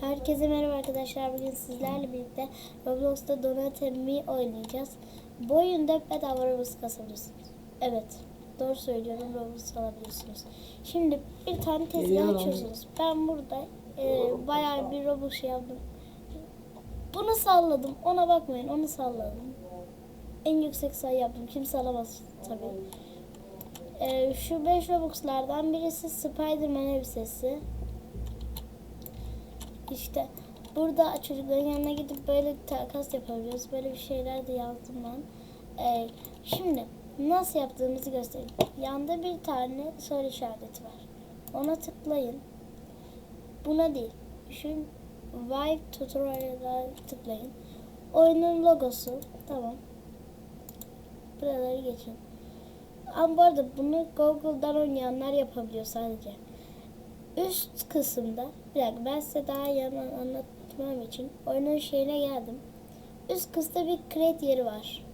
Herkese merhaba arkadaşlar. Bugün sizlerle birlikte Roblox'ta Donate Me oynayacağız. Bu oyunda bedava Robux kasabilirsiniz. Evet. Doğru söylüyorum. Robux alabiliyorsunuz. Şimdi bir tane tezgah açıyorsunuz. Ben burada e, bayağı bir Robux şey yaptım. Bunu salladım. Ona bakmayın. Onu salladım. En yüksek sayı yaptım. Kimse alamaz tabii. E, şu 5 Robux'lardan birisi Spider-Man elbisesi. İşte burada çocukların yanına gidip böyle takas yapabiliyoruz. Böyle bir şeyler de yazdım ben. Ee, şimdi nasıl yaptığımızı göstereyim. Yanda bir tane soru işareti var. Ona tıklayın. Buna değil. Şu Vive Tutorial'a tıklayın. Oyunun logosu. Tamam. Buraları geçin. Ama bu arada bunu Google'dan oynayanlar yapabiliyor sadece. Üst kısımda, bir dakika ben size daha anla- anlatmam için oyunun şeyine geldim. Üst kısımda bir create yeri var.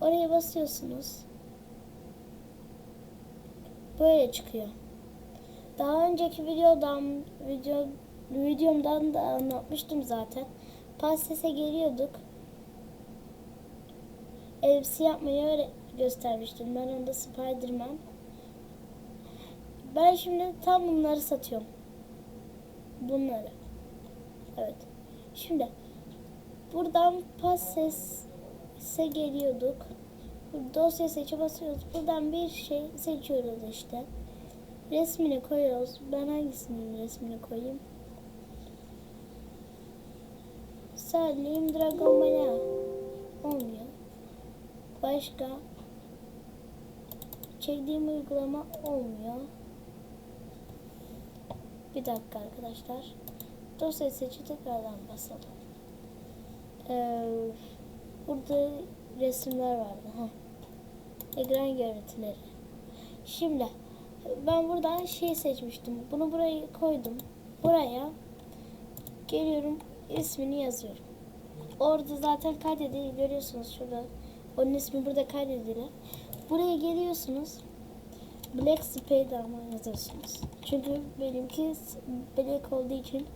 Oraya basıyorsunuz. Böyle çıkıyor. Daha önceki videodan video videomdan da anlatmıştım zaten. Pastese geliyorduk. Elbise yapmayı öyle göstermiştim. Ben onda Spiderman. Ben şimdi tam bunları satıyorum. Bunları. Evet. Şimdi buradan Passes'e geliyorduk. Dosya seçe basıyoruz. Buradan bir şey seçiyoruz işte. Resmini koyuyoruz. Ben hangisinin resmini koyayım? Söyleyeyim Dragon Ball. Olmuyor. Başka çektiğim uygulama olmuyor. Bir dakika arkadaşlar. Dosya seçi tekrardan basalım. Ee, burada resimler vardı. Heh. Ekran görüntüleri. Şimdi ben buradan şey seçmiştim. Bunu buraya koydum. Buraya geliyorum ismini yazıyorum. Orada zaten kaydedildi görüyorsunuz şurada. Onun ismi burada kaydedilir. Buraya geliyorsunuz. Black Spiderman yazıyorsunuz. Çünkü benimki Black olduğu için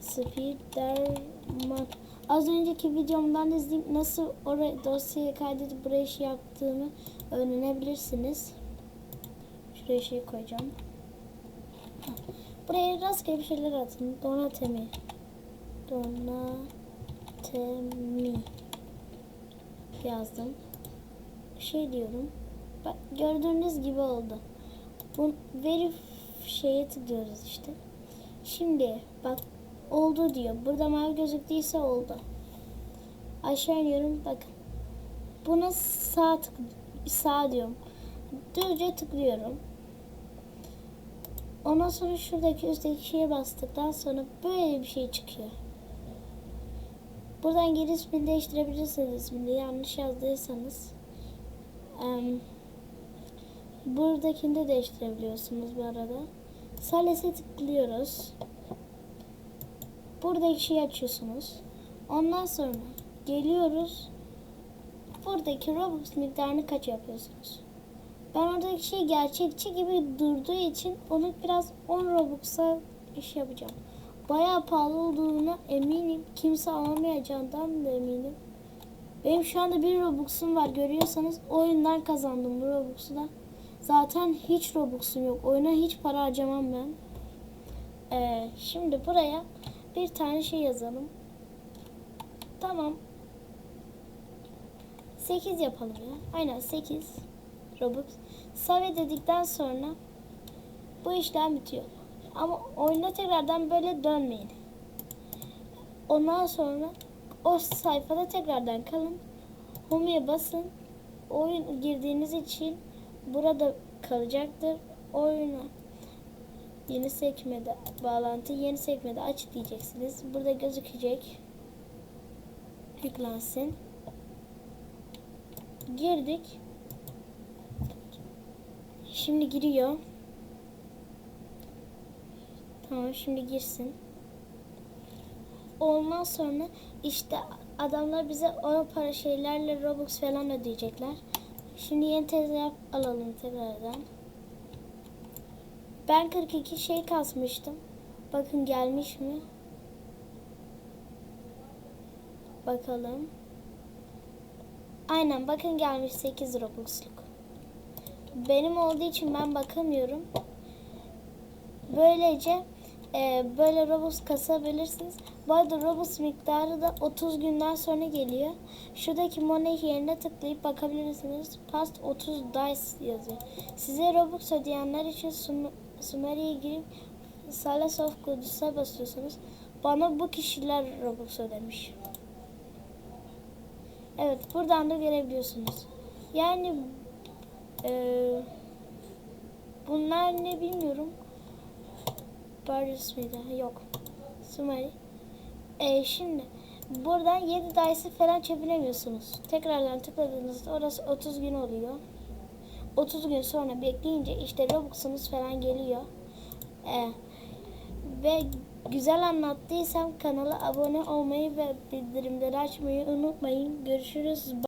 Spiderman. Az önceki videomdan izleyip nasıl oraya dosyayı kaydedip buraya şey yaptığımı öğrenebilirsiniz. Şuraya şey koyacağım. Buraya rastgele bir şeyler atın. Donatemi. Donatemi yazdım. Şey diyorum. Bak gördüğünüz gibi oldu. Bu veri şeye tıklıyoruz işte. Şimdi bak oldu diyor. Burada mavi gözüktüyse oldu. Aşağı iniyorum bakın. Buna sağ tık sağ diyorum. Düzce tıklıyorum. Ondan sonra şuradaki üstteki şeye bastıktan sonra böyle bir şey çıkıyor. Buradan geri ismini değiştirebilirsiniz ismini yanlış yazdıysanız. Em, buradakini de değiştirebiliyorsunuz bu arada. Sales'e tıklıyoruz. Buradaki şeyi açıyorsunuz. Ondan sonra geliyoruz. Buradaki Robux miktarını kaç yapıyorsunuz? Ben oradaki şey gerçekçi gibi durduğu için onu biraz 10 Robux'a iş yapacağım. Bayağı pahalı olduğuna eminim. Kimse alamayacağından da eminim. Benim şu anda bir Robux'um var. Görüyorsanız oyundan kazandım bu Robux'u da. Zaten hiç Robux'um yok. Oyuna hiç para harcamam ben. Ee, şimdi buraya bir tane şey yazalım. Tamam. 8 yapalım ya. Aynen 8 Robux. Save dedikten sonra bu işlem bitiyor. Ama oyuna tekrardan böyle dönmeyin. Ondan sonra o sayfada tekrardan kalın. Home'ye basın. Oyun girdiğiniz için burada kalacaktır. Oyuna yeni sekmede bağlantı yeni sekmede aç diyeceksiniz. Burada gözükecek. Yüklensin. Girdik. Şimdi giriyor. Tamam şimdi girsin. Ondan sonra işte adamlar bize o para şeylerle Robux falan ödeyecekler. Şimdi yeni tezgah alalım tekrardan. Ben 42 şey kasmıştım. Bakın gelmiş mi? Bakalım. Aynen bakın gelmiş 8 Robux'luk. Benim olduğu için ben bakamıyorum. Böylece e, böyle Robux kasabilirsiniz. Bu arada Robux miktarı da 30 günden sonra geliyor. Şuradaki money yerine tıklayıp bakabilirsiniz. Past 30 dice yazıyor. Size Robux ödeyenler için Sum Sumeri'ye girip Salas of Kudüs'e basıyorsunuz. Bana bu kişiler Robux ödemiş. Evet buradan da görebiliyorsunuz. Yani eee bunlar ne bilmiyorum. Barrios mıydı? Yok. Sumeri. Ee, şimdi buradan 7 dice'ı falan çeviremiyorsunuz. Tekrardan tıkladığınızda orası 30 gün oluyor. 30 gün sonra bekleyince işte Robux'unuz falan geliyor. Ee, ve güzel anlattıysam kanala abone olmayı ve bildirimleri açmayı unutmayın. Görüşürüz.